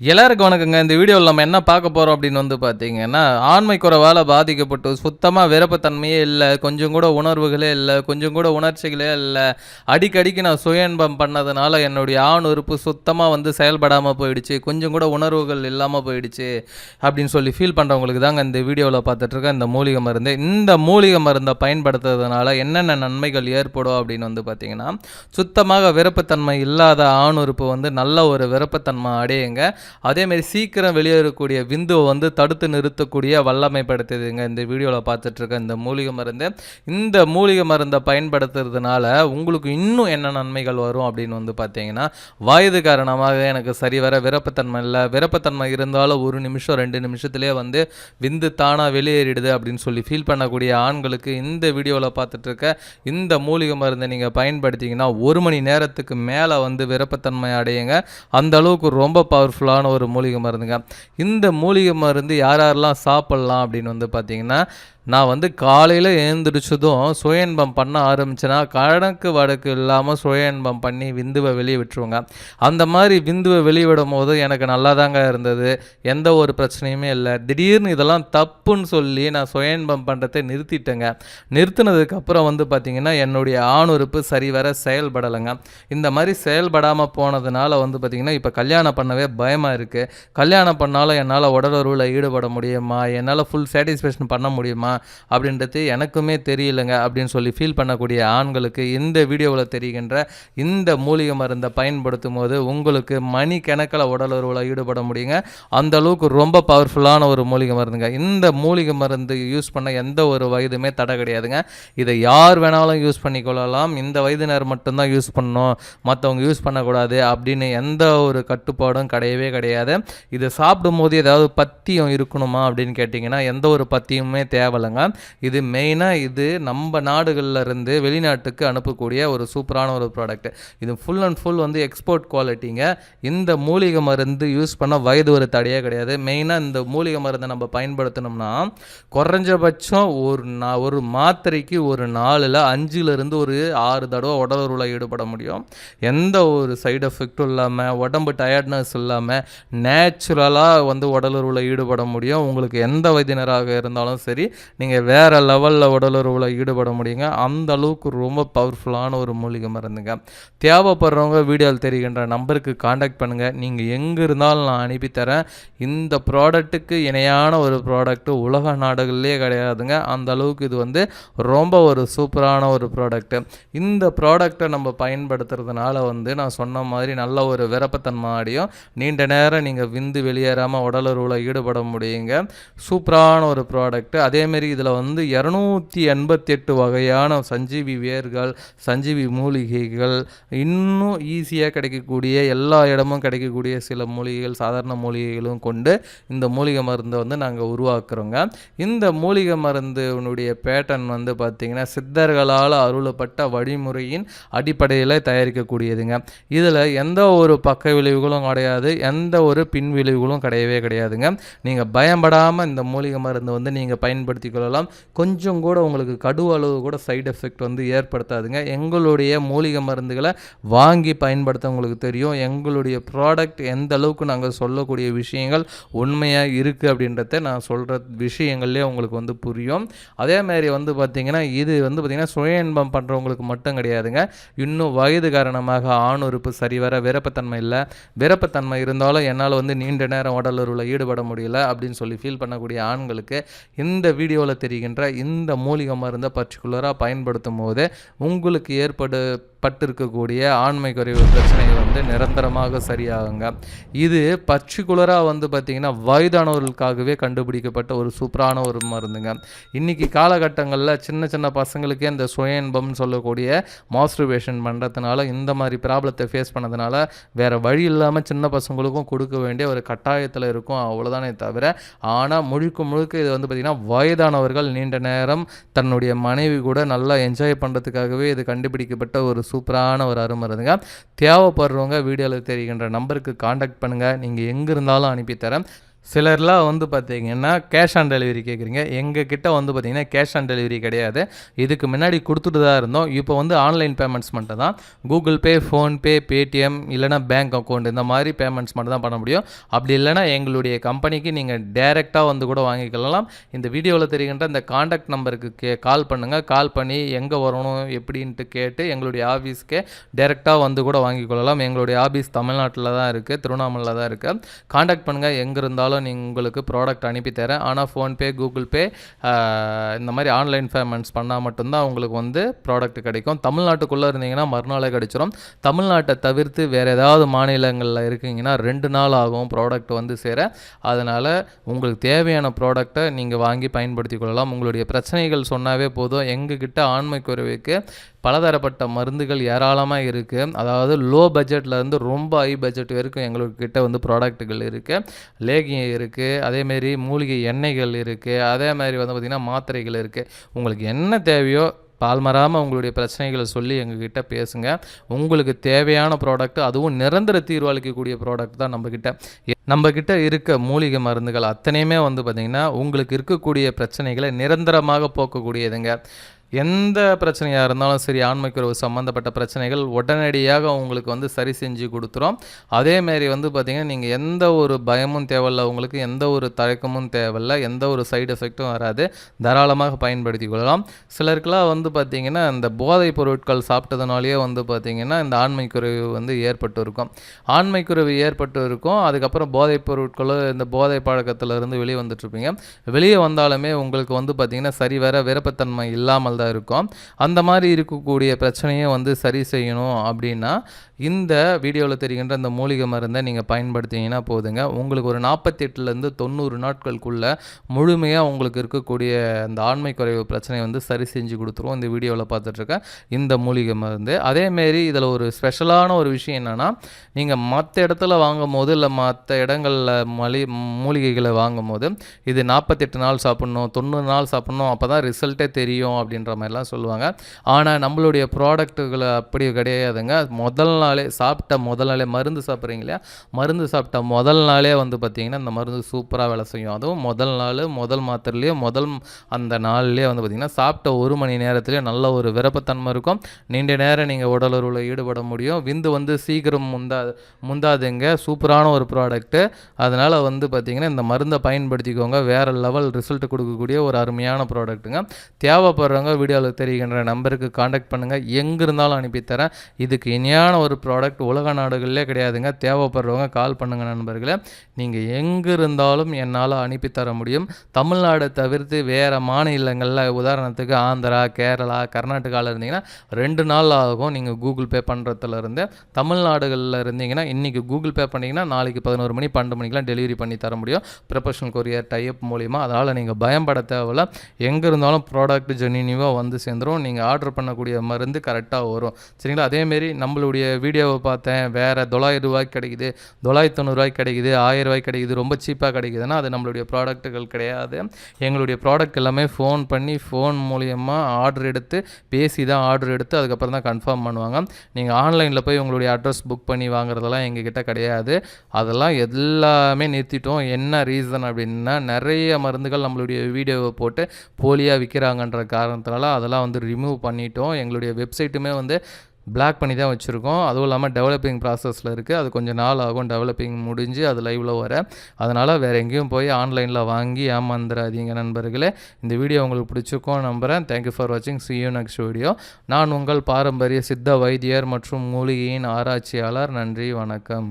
எல்லாருக்கும் வணக்கங்க. இந்த வீடியோவில் நம்ம என்ன பார்க்க போகிறோம் அப்படின்னு வந்து பார்த்தீங்கன்னா ஆண்மை குறைவால் பாதிக்கப்பட்டு சுத்தமாக விருப்பத்தன்மையே இல்லை கொஞ்சம் கூட உணர்வுகளே இல்லை கொஞ்சம் கூட உணர்ச்சிகளே இல்லை. அடிக்கடிக்கு நான் சுயன்பம் பண்ணதுனால என்னுடைய ஆண் உறுப்பு சுத்தமாக வந்து செயல்படாமல் போயிடுச்சு கொஞ்சம் கூட உணர்வுகள் இல்லாமல் போயிடுச்சு அப்படின்னு சொல்லி ஃபீல் பண்ணுறவங்களுக்கு தாங்க இந்த வீடியோவில் பார்த்துட்ருக்கேன் இந்த மூலிகை மருந்து. இந்த மூலிகை மருந்தை பயன்படுத்துறதுனால என்னென்ன நன்மைகள் ஏற்படும் அப்படின்னு வந்து பார்த்தீங்கன்னா சுத்தமாக விருப்பத்தன்மை இல்லாத ஆண் உறுப்பு வந்து நல்ல ஒரு விருப்பத்தன்மை அடையுங்க. அதேமாரி சீக்கிரம் வெளியேறக்கூடிய விந்துவை வந்து தடுத்து நிறுத்தக்கூடிய வல்லமை படுத்துதுங்க இந்த வீடியோவில் பார்த்துட்ருக்க இந்த மூலிகை மருந்து. இந்த மூலிகை மருந்தை பயன்படுத்துறதுனால உங்களுக்கு இன்னும் என்ன நன்மைகள் வரும் அப்படின்னு வந்து பார்த்தீங்கன்னா வயது காரணமாக எனக்கு சரிவர விருப்பத்தன்மை இல்லை. விருப்பத்தன்மை இருந்தாலும் ஒரு நிமிஷம் ரெண்டு நிமிஷத்துலேயே வந்து விந்து தானாக வெளியேறிடுது அப்படின்னு சொல்லி ஃபீல் பண்ணக்கூடிய ஆண்களுக்கு இந்த வீடியோவில் பார்த்துட்ருக்க இந்த மூலிகை மருந்தை நீங்கள் பயன்படுத்திங்கன்னா ஒரு மணி நேரத்துக்கு மேலே வந்து விருப்பத்தன்மை அடையுங்க. அந்த அளவுக்கு ரொம்ப பவர்ஃபுல்லாக பவர்ஃபுல்லான ஒரு மூலிகை மருந்துங்க. இந்த மூலிகை மருந்து யார் யாரெல்லாம் சாப்பிட்லாம் அப்படின்னு வந்து பார்த்திங்கன்னா நான் வந்து காலையில் எழுந்திரிச்சதும் சுய இன்பம் பண்ண ஆரம்பிச்சேன்னா கணக்கு வடக்கு இல்லாமல் சுய இன்பம் பண்ணி விந்துவை வெளியே விட்டுருவோங்க. அந்த மாதிரி விந்துவை வெளியே விடும் போது எனக்கு நல்லா தாங்க இருந்தது. எந்த ஒரு பிரச்சனையுமே இல்லை. திடீர்னு இதெல்லாம் தப்புன்னு சொல்லி நான் சுய இன்பம் பண்ணுறதை நிறுத்திட்டேங்க நிறுத்தினதுக்கப்புறம் வந்து பார்த்திங்கன்னா என்னுடைய ஆணுறுப்பு சரிவர செயல்படலைங்க. இந்த மாதிரி செயல்படாமல் போனதுனால வந்து பார்த்திங்கன்னா இப்போ கல்யாணம் பண்ணவே பயமாக இருக்குது கல்யாணம் பண்ணாலும் என்னால் உடலுறவில் ஈடுபட முடியுமா? என்னால் ஃபுல் சாட்டிஸ்ஃபேக்ஷன் பண்ண முடியுமா? அப்படின்றது எனக்குமே தெரியலங்க அப்படின்னு சொல்லி ஃபீல் பண்ணக்கூடிய ஆண்களுக்கு இந்த வீடியோவில் தெரிகின்ற இந்த மூலிகை மருந்தை பயன்படுத்தும் போது உங்களுக்கு மணி கணக்கில் உடலுறவில் ஈடுபட முடியுங்க. அந்த அளவுக்கு ரொம்ப பவர்ஃபுல்லான ஒரு மூலிகை மருந்துங்க. இந்த மூலிகை மருந்து யூஸ் பண்ண எந்த ஒரு வயதுமே தடை கிடையாதுங்க. இதை யார் வேணாலும் யூஸ் பண்ணிக்கொள்ளலாம். இந்த வயதினர் மட்டும்தான் யூஸ் பண்ணணும். மற்றவங்க யூஸ் பண்ணக்கூடாது அப்படின்னு எந்த ஒரு கட்டுப்பாடும் கிடையவே கிடையாது. இதை சாப்பிடும் போது ஏதாவது பத்தியம் இருக்கணுமா அப்படின்னு கேட்டிங்கன்னா எந்த ஒரு பத்தியமுமே தேவையில்லைங்க இது மெயினாக இது நம்ம நாடுகளில் இருந்து வெளிநாட்டுக்கு அனுப்பக்கூடிய ஒரு சூப்பரான ஒரு ப்ராடக்ட் இது ஃபுல் அண்ட் ஃபுல் வந்து எக்ஸ்போர்ட் குவாலிட்டிங்க இந்த மூலிகை மருந்து யூஸ் பண்ண வயது ஒரு தடையே கிடையாது. மெயினாக இந்த மூலிகை மருந்தை நம்ம பயன்படுத்தினோம்னா குறைஞ்சபட்சம் ஒரு நா ஒரு மாத்திரைக்கு ஒரு நாளில் அஞ்சுலேருந்து ஒரு ஆறு தடவை உடலுறவில் ஈடுபட முடியும். எந்த ஒரு சைடு எஃபெக்ட்டும் இல்லாமல் உடம்பு டயர்ட்னஸ் இல்லாமல் நேச்சுரலாக வந்து உடலுறவில் ஈடுபட முடியும். உங்களுக்கு எந்த வயதினராக இருந்தாலும் சரி நீங்கள் வேறு லெவலில் உடலுறவில் ஈடுபட முடியுங்க. அந்த அளவுக்கு ரொம்ப பவர்ஃபுல்லான ஒரு மூலிகை மருந்துங்க. தேவைப்படுறவங்க வீடியோவில் தெரிகின்ற நம்பருக்கு காண்டாக்ட் பண்ணுங்கள் நீங்கள் எங்கே இருந்தாலும் நான் அனுப்பி தரேன். இந்த ப்ராடக்ட்டுக்கு இணையான ஒரு ப்ராடக்ட்டு உலக நாடுகள்லேயே கிடையாதுங்க. அந்த அளவுக்கு இது வந்து ரொம்ப ஒரு சூப்பரான ஒரு ப்ராடக்ட்டு இந்த ப்ராடக்டை நம்ம பயன்படுத்துறதுனால வந்து நான் சொன்ன மாதிரி நல்ல ஒரு விரப்பத்தன்மை ஆடியும் நீண்ட நேரம் நீங்கள் விந்து வெளியேறாமல் உடலுறவில் ஈடுபட முடியுங்க. சூப்பரான ஒரு ப்ராடக்ட்டு அதேமாரி இதில் வந்து இரநூத்தி எண்பத்தெட்டு வகையான சஞ்சீவி வேர்கள் சஞ்சீவி மூலிகைகள் இன்னும் ஈஸியாக கிடைக்கக்கூடிய எல்லா இடமும் கிடைக்கக்கூடிய சில மூலிகைகள் சாதாரண மூலிகைகளும் கொண்டு இந்த மூலிகை மருந்தை வந்து நாங்கள் உருவாக்குறோங்க. இந்த மூலிகை மருந்துனுடைய பேட்டன் வந்து பார்த்திங்கன்னா சித்தர்களால் அருளப்பட்ட வழிமுறையின் அடிப்படையில் தயாரிக்கக்கூடியதுங்க. இதில் எந்த ஒரு பக்க விளைவுகளும் கிடையாது எந்த ஒரு பின் விளைவுகளும் கிடையவே கிடையாதுங்க. நீங்கள் பயப்படாமல் இந்த மூலிகை மருந்து வந்து நீங்கள் பயன்படுத்தி கொள்ளலாம் கொஞ்சம் கூட உங்களுக்கு கடு அளவு கூட சைடு எஃபெக்ட் வந்து ஏற்படுத்தாதுங்க. எங்களுடைய மூலிகை மருந்துகளை வாங்கி பயன்படுத்த உங்களுக்கு தெரியும். எங்களுடைய ப்ராடக்ட் எந்த அளவுக்கு நாங்கள் சொல்லக்கூடிய விஷயங்கள் உண்மையாக இருக்குது அப்படின்றத நான் சொல்கிற விஷயங்கள்லேயே உங்களுக்கு வந்து புரியும். அதே மாதிரி வந்து பார்த்திங்கன்னா இது வந்து பார்த்திங்கன்னா சுய இன்பம் பண்ணுறவங்களுக்கு மட்டும் கிடையாதுங்க. இன்னும் வயது காரணமாக ஆண் உறுப்பு சரிவர விருப்பத்தன்மை இல்லை. விருப்பத்தன்மை இருந்தாலும் என்னால் வந்து நீண்ட நேரம் உடலுறவில் ஈடுபட முடியல அப்படின்னு சொல்லி ஃபீல் பண்ணக்கூடிய ஆண்களுக்கு இந்த வீடியோ வீடியோவில் தெரிகின்ற இந்த மூலிகை மருந்தை பர்டிகுலராக பயன்படுத்தும் போது உங்களுக்கு ஏற்படு பட்டிருக்கக்கூடிய ஆண்மை குறைவு பிரச்சனைகள் வந்து நிரந்தரமாக சரியாகுங்க. இது பர்டிகுலராக வந்து பார்த்திங்கன்னா வயதானவர்களுக்காகவே கண்டுபிடிக்கப்பட்ட ஒரு சூப்பரான ஒரு மருந்துங்க. இன்றைக்கி காலகட்டங்களில் சின்ன சின்ன பசங்களுக்கே இந்த சுய இன்பம்னு சொல்லக்கூடிய மாஸ்டர்பேஷன் பண்ணுறதுனால இந்த மாதிரி ப்ராப்ளத்தை ஃபேஸ் பண்ணதுனால வேறு வழி இல்லாமல் சின்ன பசங்களுக்கும் கொடுக்க வேண்டிய ஒரு கட்டாயத்தில் இருக்கும் அவ்வளோதானே தவிர ஆனால் முழுக்க முழுக்க இது வந்து பார்த்திங்கன்னா வயதானவர்கள் நீண்ட நேரம் தன்னுடைய மனைவி கூட நல்லா என்ஜாய் பண்ணுறதுக்காகவே இது கண்டுபிடிக்கப்பட்ட ஒரு சூப்பரான ஒரு அருமருந்துங்க தேவைப்படுறவங்க வீடியோவில் தெரிகின்ற நம்பருக்கு காண்டாக்ட் பண்ணுங்கள் நீங்கள் எங்கே இருந்தாலும் அனுப்பித்தரேன். சிலர்லாம் வந்து பார்த்தீங்கன்னா கேஷ் ஆன் டெலிவரி கேட்குறீங்க. எங்கள் கிட்டே வந்து பார்த்தீங்கன்னா கேஷ் ஆன் டெலிவரி கிடையாது. இதுக்கு முன்னாடி கொடுத்துட்டு தான் இருந்தோம். இப்போ வந்து ஆன்லைன் பேமெண்ட்ஸ் மட்டும் தான். கூகுள் பே ஃபோன்பே பேடிஎம் இல்லைனா பேங்க் அக்கௌண்ட் இந்த மாதிரி பேமெண்ட்ஸ் மட்டும் தான் பண்ண முடியும். அப்படி இல்லைனா எங்களுடைய கம்பெனிக்கு நீங்கள் டேரெக்டாக வந்து கூட வாங்கிக்கலாம் இந்த வீடியோவில் தெரிகின்ற இந்த காண்டாக்ட் நம்பருக்கு கே கால் பண்ணுங்கள் கால் பண்ணி எங்கே வரணும் எப்படின்ட்டு கேட்டு எங்களுடைய ஆஃபீஸ்க்கே டேரெக்டாக வந்து கூட வாங்கிக்கொள்ளலாம். எங்களுடைய ஆஃபீஸ் தமிழ்நாட்டில் தான் இருக்குது திருவண்ணாமலையில் தான் இருக்குது காண்டாக்ட் பண்ணுங்கள் எங்கே இருந்தாலும் நீங்கள் உங்களுக்கு ப்ராடக்ட் அனுப்பி தரேன். ஆனால் ஃபோன்பே கூகுள் பே இந்த மாதிரி ஆன்லைன் பேமெண்ட்ஸ் பண்ணால் மட்டும்தான் உங்களுக்கு வந்து ப்ராடக்ட் கிடைக்கும். தமிழ்நாட்டுக்குள்ளே இருந்தீங்கன்னா மறுநாளே கிடைச்சிரும். தமிழ்நாட்டை தவிர்த்து வேறு ஏதாவது மாநிலங்களில் இருக்கீங்கன்னா ரெண்டு நாள் ஆகும் ப்ராடக்ட் வந்து சேர. அதனால் உங்களுக்கு தேவையான ப்ராடக்டை நீங்கள் வாங்கி பயன்படுத்தி கொள்ளலாம். உங்களுடைய பிரச்சனைகள் சொன்னாவே போதும். எங்ககிட்ட ஆண்மை குறைவுக்கு பலதரப்பட்ட மருந்துகள் ஏராளமாக இருக்குது அதாவது லோ பட்ஜெட்லேருந்து ரொம்ப ஹை பட்ஜெட் வரைக்கும் எங்களுக்கு கிட்ட வந்து ப்ராடக்ட்டுகள் இருக்குது லேகியம் இருக்குது அதேமாரி மூலிகை எண்ணெய்கள் இருக்குது அதே மாதிரி வந்து பார்த்திங்கன்னா மாத்திரைகள் இருக்குது உங்களுக்கு என்ன தேவையோ பால் மறாமல் உங்களுடைய பிரச்சனைகளை சொல்லி எங்ககிட்ட பேசுங்க. உங்களுக்கு தேவையான ப்ராடக்ட் அதுவும் நிரந்தர தீர்வளிக்கக்கூடிய ப்ராடக்ட் தான் நம்மக்கிட்ட நம்மக்கிட்ட இருக்க மூலிகை மருந்துகள் அத்தனையுமே வந்து பார்த்திங்கன்னா உங்களுக்கு இருக்கக்கூடிய பிரச்சனைகளை நிரந்தரமாக போக்கக்கூடியதுங்க. எந்த பிரச்சனையாக இருந்தாலும் சரி ஆண்மைக்குறவு சம்மந்தப்பட்ட பிரச்சனைகள் உடனடியாக உங்களுக்கு வந்து சரி செஞ்சு கொடுத்துரும். அதேமாரி வந்து பார்த்திங்கன்னா நீங்கள் எந்த ஒரு பயமும் தேவையில்ல உங்களுக்கு எந்த ஒரு தயக்கமும் தேவையில்ல எந்த ஒரு சைடு எஃபெக்ட்டும் வராது. தாராளமாக பயன்படுத்தி கொள்ளலாம். சிலருக்கெல்லாம் வந்து பார்த்திங்கன்னா இந்த போதைப் பொருட்கள் சாப்பிட்டதுனாலேயே வந்து பார்த்திங்கன்னா இந்த ஆண்மைக்குறைவு வந்து ஏற்பட்டு இருக்கும் ஆண்மைக்குறைவு ஏற்பட்டு இருக்கும் அதுக்கப்புறம் போதைப் பொருட்களும் இந்த போதை பழக்கத்திலிருந்து வெளியே வந்துட்டுருப்பீங்க வெளியே வந்தாலுமே உங்களுக்கு வந்து பார்த்திங்கன்னா சரி வர விருப்பத்தன்மை இல்லாமல் தான் இருக்கும். அந்த மாதிரி இருக்கக்கூடிய பிரச்சனையை வந்து சரி செய்யணும் அப்படின்னா இந்த வீடியோவில் தெரிகின்ற அந்த மூலிகை மருந்தை நீங்கள் பயன்படுத்திங்கன்னா போதுங்க. உங்களுக்கு ஒரு நாற்பத்தெட்டுலேருந்து தொண்ணூறு நாட்களுக்குள்ளே முழுமையாக உங்களுக்கு இருக்கக்கூடிய அந்த ஆண்மை குறைவு பிரச்சனையை வந்து சரி செஞ்சு கொடுத்துருவோம் இந்த வீடியோவில் பார்த்துட்ருக்கேன் இந்த மூலிகை மருந்து. அதேமாரி இதில் ஒரு ஸ்பெஷலான ஒரு விஷயம் என்னென்னா நீங்கள் மற்ற இடத்துல வாங்கும் போது இல்லை மற்ற இடங்களில் மலி மூலிகைகளை வாங்கும் போது இது நாற்பத்தெட்டு நாள் சாப்பிட்ணும் தொண்ணூறு நாள் சாப்பிட்ணும் அப்போ தான் ரிசல்ட்டே தெரியும் அப்படின்ற மாதிரிலாம் சொல்லுவாங்க. ஆனால் நம்மளுடைய ப்ராடக்ட்டுகளை அப்படி கிடையாதுங்க. முதல் நாளே சாப்பிட்ட முதல் நாளே மருந்து சாப்பிட்றீங்க இல்லையா? மருந்து சாப்பிட்ட முதல் நாளே வந்து பார்த்திங்கன்னா இந்த மருந்து சூப்பராக வேலை செய்யும். அதுவும் முதல் நாள் முதல் மாத்திரைலேயே முதல் அந்த நாள்லேயே வந்து பார்த்திங்கன்னா சாப்பிட்ட ஒரு மணி நேரத்துலேயே நல்ல ஒரு விருப்பத்தன்மை இருக்கும். நீண்ட நேரம் நீங்கள் உடலுறவில் ஈடுபட முடியும். விந்து வந்து சீக்கிரம் முந்தா முந்தாதுங்க. சூப்பரான ஒரு ப்ராடக்ட்டு அதனால் வந்து பார்த்திங்கன்னா இந்த மருந்தை பயன்படுத்திக்கோங்க. வேறு லெவல் ரிசல்ட் கொடுக்கக்கூடிய ஒரு அருமையான ப்ராடக்ட்டுங்க தேவைப்படுறவங்க வீடியோவில் தெரிகின்ற நம்பருக்கு காண்டாக்ட் பண்ணுங்கள் எங்கே இருந்தாலும் அனுப்பித்தரேன். இதுக்கு இனியான ஒரு ப்ராடக்ட் உலக நாடுகளிலே கிடையாதுங்க. தேவைப்படுறவங்க கால் பண்ணுங்கள் நண்பர்களே. நீங்கள் எங்கே இருந்தாலும் என்னால் அனுப்பித்தர முடியும். தமிழ்நாடை தவிர்த்து வேறு மாநிலங்களில் உதாரணத்துக்கு ஆந்திரா கேரளா கர்நாடகாவில் இருந்தீங்கன்னா ரெண்டு நாள் ஆகும் நீங்கள் கூகுள் பே பண்ணுறதுலேருந்து தமிழ்நாடுகளில் இருந்தீங்கன்னா இன்றைக்கி கூகுள் பே பண்ணிங்கன்னா நாளைக்கு பதினோரு மணி பன்னெண்டு மணிக்கெலாம் டெலிவரி பண்ணி தர முடியும். ப்ரொஃபஷனல் கொரியர் டைப் மூலிமா அதனால் நீங்கள் பயன்பட தேவையில்ல. எங்கே இருந்தாலும் ப்ராடக்ட் ஜெனினிவாக வந்து சேர்ந்துடும் நீங்கள் ஆர்டர் பண்ணக்கூடிய மருந்து கரெக்டாக வரும். சரிங்களா? அதேமாரி நம்மளுடைய வீடியோவை பார்த்தேன். வேறு தொள்ளாயிரம் ரூபாய்க்கு கிடைக்குது. தொள்ளாயிரத்தி தொண்ணூறுரூவாய்க்கு கிடைக்குது. ஆயிரம் ரூபாய்க்கு கிடைக்குது. ரொம்ப சீப்பாக கிடைக்குதுன்னா அது நம்மளுடைய ப்ராடக்ட்டுகள் கிடையாது. எங்களுடைய ப்ராடக்ட் எல்லாமே ஃபோன் பண்ணி ஃபோன் மூலியமாக ஆர்டர் எடுத்து பேசி தான் ஆர்டர் எடுத்து அதுக்கப்புறம் தான் கன்ஃபார்ம் பண்ணுவாங்க. நீங்கள் ஆன்லைனில் போய் உங்களுடைய அட்ரஸ் புக் பண்ணி வாங்குறதெல்லாம் எங்ககிட்ட கிடையாது. அதெல்லாம் எல்லாமே நிறுத்திட்டோம். என்ன ரீசன் அப்படின்னா நிறைய மருந்துகள் நம்மளுடைய வீடியோவை போட்டு போலியாக விற்கிறாங்கன்ற காரணத்தை காரணத்தினால அதெல்லாம் வந்து ரிமூவ் பண்ணிட்டோம். எங்களுடைய வெப்சைட்டுமே வந்து பிளாக் பண்ணி தான் வச்சுருக்கோம். அதுவும் இல்லாமல் டெவலப்பிங் ப்ராசஸில் இருக்குது அது கொஞ்சம் நாள் ஆகும் டெவலப்பிங் முடிஞ்சு அது லைவில் வர. அதனால் வேறு எங்கேயும் போய் ஆன்லைனில் வாங்கி ஏமாந்துடாதீங்க நண்பர்களே. இந்த வீடியோ உங்களுக்கு பிடிச்சிருக்கோம் நம்புகிறேன் தேங்க்யூ ஃபார் வாட்சிங் சி யூ நெக்ஸ்ட் வீடியோ நான் உங்கள் பாரம்பரிய சித்த வைத்தியர் மற்றும் மூலிகையின் ஆராய்ச்சியாளர். நன்றி. வணக்கம்.